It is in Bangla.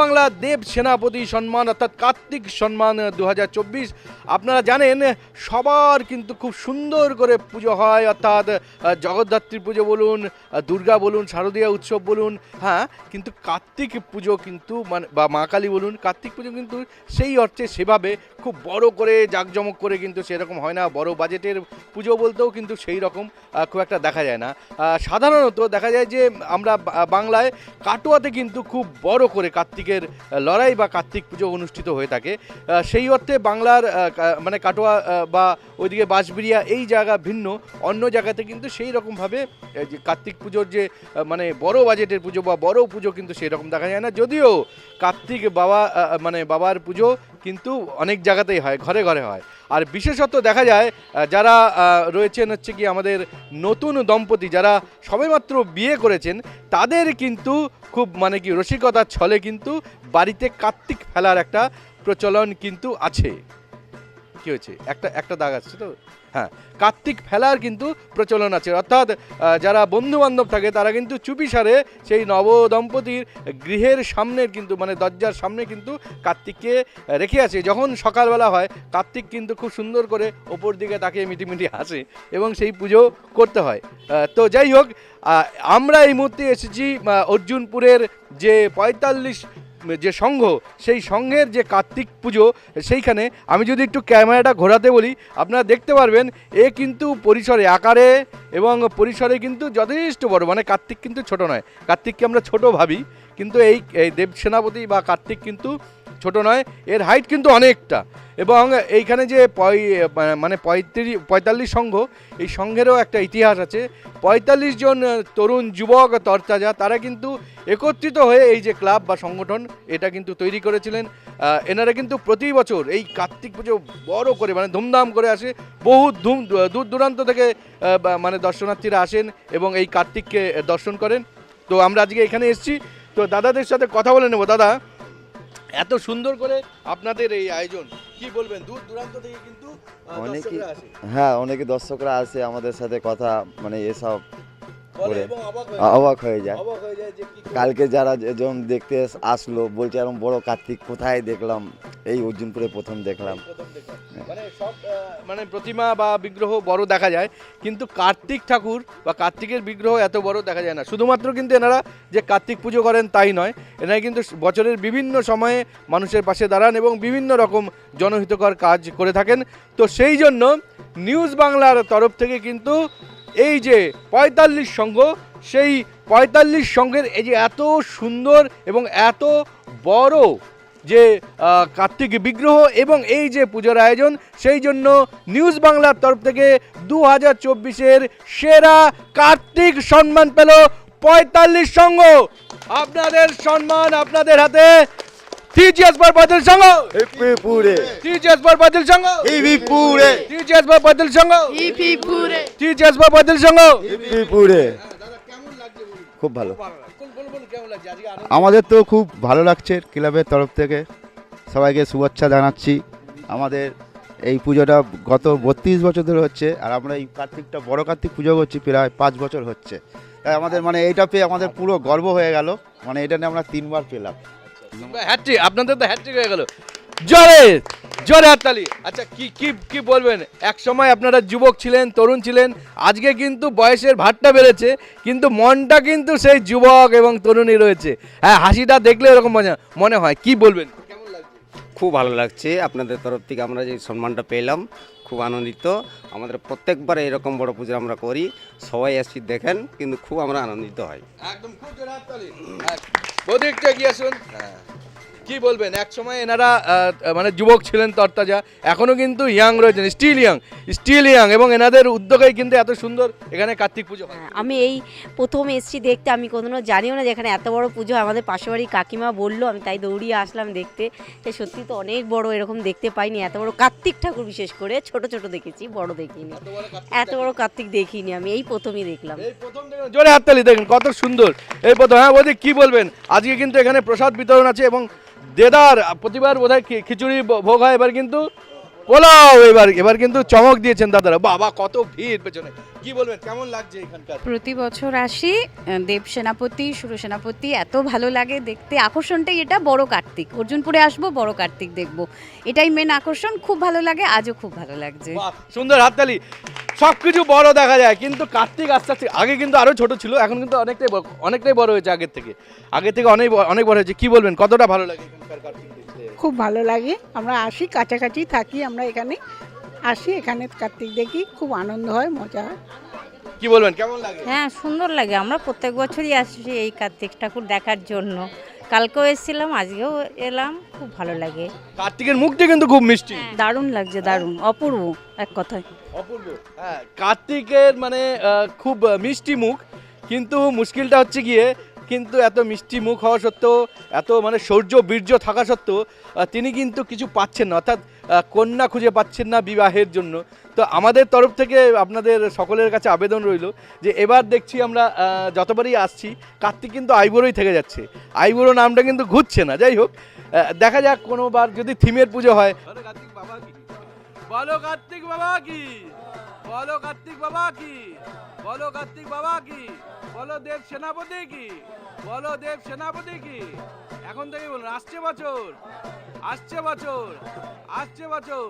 বাংলা দেব সেনাপতি সম্মান অর্থাৎ কার্তিক সম্মান দু হাজার চব্বিশ। আপনারা জানেন, সবার কিন্তু খুব সুন্দর করে পুজো হয়, অর্থাৎ জগদ্ধাত্রী পুজো বলুন দুর্গা বলুন, শারদীয়া উৎসব বলুন হ্যাঁ কিন্তু কার্তিক পুজো কিন্তু মানে বা মা কালী বলুন, কার্তিক পুজো কিন্তু সেই অর্থে সেভাবে খুব বড় করে, জাঁকজমক করে কিন্তু সেরকম হয় না, বড় বাজেটের পুজো বলতেও কিন্তু সেই রকম খুব একটা দেখা যায় না। সাধারণত দেখা যায় যে আমরা বাংলায় কাটোয়াতে কিন্তু খুব বড় করে কার্তিকের লড়াই বা কার্তিক পুজো অনুষ্ঠিত হয়ে থাকে। সেই অর্থে বাংলার মানে কাটোয়া বা ওইদিকে বাঁশবিড়িয়া এই জায়গা ভিন্ন। অন্য জায়গাতে কিন্তু সেই রকমভাবে যে কার্তিক পুজোর যে মানে বড় বাজেটের পুজো বা বড় পুজো কিন্তু সেই রকম দেখা যায় না। যদিও কার্তিক বাবা মানে বাবার পুজো কিন্তু অনেক জায়গাতেই হয়, ঘরে ঘরে হয়। আর বিশেষত দেখা যায় যারা রয়েছেন হচ্ছে কি আমাদের নতুন দম্পতি যারা সবেমাত্র বিয়ে করেছেন, তাদের কিন্তু খুব মানে কি রসিকতার ছলে কিন্তু বাড়িতে কার্তিক ফেলার একটা প্রচলন কিন্তু আছে। কি হয়েছে? একটা একটা দাগ আসছে তো? হ্যাঁ। কার্তিক ফেলার কিন্তু প্রচলন আছে। অর্থাৎ যারা বন্ধু বান্ধব থাকে, তারা কিন্তু চুপি সারে সেই নব দম্পতির গৃহের সামনে কিন্তু মানে দরজার সামনে কিন্তু কার্তিককে রেখে আছে যখন সকালবেলা হয়, কার্তিক কিন্তু খুব সুন্দর করে ওপর দিকে তাকে মিটিমিটি হাসে এবং সেই পুজো করতে হয়। তো যাই হোক আমরা এই মুহূর্তে এসেছি অর্জুনপুরের যে পঁয়তাল্লিশ যে সংঘ সেই সংঘের যে কার্তিক পুজো, সেইখানে আমি যদি একটু ক্যামেরাটা ঘোরাতে বলি, আপনারা দেখতে পারবেন, এ কিন্তু পরিসরে আকারে এবং পরিসরে কিন্তু যথেষ্ট বড় মানে কার্তিক কিন্তু ছোট নয়। কার্তিককে আমরা ছোট ভাবি, কিন্তু এই দেব সেনাপতি বা কার্তিক কিন্তু ছোট নয়, এর হাইট কিন্তু অনেকটা। এবং এইখানে যে মানে পঁয়ত্রিশ, পঁয়তাল্লিশ সংঘ এই সংঘেরও একটা ইতিহাস আছে পঁয়তাল্লিশ জন তরুণ যুবক তরতাজা, তারা কিন্তু একত্রিত হয়ে এই যে ক্লাব বা সংগঠন, এটা কিন্তু তৈরি করেছিলেন। এনারা কিন্তু প্রতি বছর এই কার্তিক পুজো বড় করে মানে ধুমধাম করে আসে। বহু ধুম দূর দূরান্ত থেকে মানে দর্শনার্থীরা আসেন এবং এই কার্তিককে দর্শন করেন। তো আমরা আজকে এখানে এসেছি। তো দাদাদের সাথে কথা বলে নেব। দাদা, এত সুন্দর করে আপনাদের এই আয়োজন কি বলবেন? দূর দূরান্ত থেকে কিন্তু অনেকে হ্যাঁ অনেকে দর্শকরা আসে আমাদের সাথে কথা মানে এসব করে। অবাক হয়ে হয়ে যায়। হয়ে কালকে যারা যেমন দেখতে আসলো বলছে এরকম বড় কার্তিক কোথায় দেখলাম? এই অর্জুনপুরে প্রথম দেখলাম। মানে সব মানে প্রতিমা বা বিগ্রহ বড় দেখা যায় কিন্তু কার্তিক ঠাকুর বা কার্তিকের বিগ্রহ এত বড় দেখা যায় না। শুধুমাত্র কিন্তু এনারা যে কার্তিক পুজো করেন তাই নয় এনারা কিন্তু বছরের বিভিন্ন সময়ে মানুষের পাশে দাঁড়ান এবং বিভিন্ন রকম জনহিতকর কাজ করে থাকেন। তো সেই জন্য নিউজ বাংলার তরফ থেকে কিন্তু এই যে পঁয়তাল্লিশ সংঘ সেই পঁয়তাল্লিশ সংঘের এই যে এত সুন্দর এবং এত বড় যে কার্তিক বিগ্রহ এবং এই যে পুজোর আয়োজন, সেই জন্য নিউজ বাংলার তরফ থেকে দু হাজার চব্বিশের সেরা কার্তিক সম্মান পেল পঁয়তাল্লিশ সংঘ আপনাদের সম্মান আপনাদের হাতে। টিজিএস ফর পঁয়তাল্লিশ সংঘ পুরে টিজিএস ফর পঁয়তাল্লিশ সংঘ পুরে টিজিএস ফর পঁয়তাল্লিশ সংঘ ইপি পুরে টিজিএস ফর পঁয়তাল্লিশ সংঘ পুরে খুব ভালো। আমাদের তো খুব ভালো লাগছে ক্লাবের তরফ থেকে। সবাইকে শুভেচ্ছা জানাচ্ছি। আমাদের এই পুজোটা গত বত্রিশ বছর ধরে হচ্ছে আর আমরা এই কার্তিকটা বড় কার্তিক পুজো করছি প্রায় পাঁচ বছর হচ্ছে। তাই আমাদের মানে এইটা পেয়ে আমাদের পুরো গর্ব হয়ে গেল। মানে এটা নিয়ে আমরা তিনবার পেলাম। হ্যাট্রিক আপনাদের তো হ্যাট্রিক হয়ে গেল। জোরে জোরে হাততালি। আচ্ছা কি কি কি বলবেন? এক সময় আপনারা যুবক ছিলেন তরুণ ছিলেন আজকে কিন্তু বয়সের ভাতটা বেড়েছে কিন্তু মনটা কিন্তু সেই যুবক এবং তরুণী রয়েছে। হ্যাঁ হাসিটা দেখলে এরকম মনে মনে হয়। কি বলবেন? খুব ভালো লাগছে। আপনাদের তরফ থেকে আমরা যে সম্মানটা পেলাম খুব আনন্দিত। আমাদের প্রত্যেকবার এরকম বড় পুজো আমরা করি। সবাই আসছি দেখেন কিন্তু খুব আমরা আনন্দিত হই একদম খুব হ্যাঁ, বৌদি একটু কি বলবেন? এক সময় এনারা মানে যুবক ছিলেন তরতাজা এখনও কিন্তু ইয়াং রয়েছেন স্টিল ইয়াং স্টিল ইয়াং এবং এনাদের উদ্যোগেই কিন্তু এত সুন্দর এখানে কার্তিক পুজো হ্যাঁ, আমি এই প্রথম এসছি দেখতে আমি কোনোদিনও জানিও না যে এখানে এত বড় পুজো আমাদের পাশে বাড়ির কাকিমা বলল আমি তাই দৌড়িয়ে আসলাম দেখতে। সে সত্যি তো অনেক বড় এরকম দেখতে পাইনি। এত বড় কার্তিক ঠাকুর বিশেষ করে ছোট ছোট দেখেছি বড় দেখিনি। এত বড় কার্তিক দেখিনি আমি এই প্রথমই দেখলাম। জোরে হাততালি দেখুন কত সুন্দর। এই প্রথম হ্যাঁ বলছি কি বলবেন? আজকে কিন্তু এখানে প্রসাদ বিতরণ আছে এবং দেদার প্রতিবার বোধহয় খিচুড়ি ভোগ হয় এবার কিন্তু পোলাও এবার এবার কিন্তু চমক দিয়েছেন দাদারা। বাবা কত ভিড় পেছনে। কি বলবেন কেমন লাগছে এখানকার? প্রতি বছর আসি দেব সেনাপতি সুর সেনাপতি এত ভালো লাগে দেখতে। আকর্ষণটাই এটা বড় কার্তিক। অর্জুনপুরে আসব বড় কার্তিক দেখব। এটাই মেন আকর্ষণ। খুব ভালো লাগে আজও খুব ভালো লাগছে। সুন্দর হাততালি। সবকিছু বড় দেখা যায় কিন্তু কার্তিক আস্তে আস্তে আগে কিন্তু আরও ছোট ছিল এখন কিন্তু অনেকটাই অনেকটাই বড় হয়েছে আগের থেকে। আগের থেকে অনেক অনেক বড় হয়েছে। কি বলবেন কতটা ভালো লাগে এখানকার কার্তিক দেখতে? খুব ভালো লাগে। আমরা আসি কাছাকাছি থাকি আমরা এখানে আসি এখানে কার্তিক দেখি খুব আনন্দ হয় মজা হয়। কি বলবেন কেমন লাগে? হ্যাঁ সুন্দর লাগে। আমরা প্রত্যেক বছরই আসি এই কার্তিক ঠাকুর দেখার জন্য। কালকেও এসেছিলাম আজকেও এলাম খুব ভালো লাগে। কার্তিকের মুখটি কিন্তু খুব মিষ্টি। দারুণ লাগছে দারুণ অপূর্ব এক কথায়। অপূর্ব হ্যাঁ কার্তিকের মানে খুব মিষ্টি মুখ কিন্তু মুশকিলটা হচ্ছে গিয়ে কিন্তু এত মিষ্টি মুখ হওয়া সত্ত্বেও, এত মানে শৌর্য বীর্য থাকা সত্ত্বেও তিনি কিন্তু কিছু পাচ্ছেন না। অর্থাৎ কন্যা খুঁজে পাচ্ছেন না বিবাহের জন্য। তো আমাদের তরফ থেকে আপনাদের সকলের কাছে আবেদন রইল যে এবার দেখছি আমরা যতবারই আসছি, কার্তিক কিন্তু আইবুড়োই থেকে যাচ্ছে। আইবুড়ো নামটা কিন্তু ঘুরছে না। যাই হোক দেখা যাক কোনোবার যদি থিমের পুজো হয়। বলো কার্তিক বাবা কি? বলো কার্তিক বাবা কি? বলো কার্তিক বাবা কি? বলো দেব সেনাপতি কি? বলো দেব সেনাপতি কি? এখন থেকে বলুন আসছে বছর আসছে বছর আসছে বছর।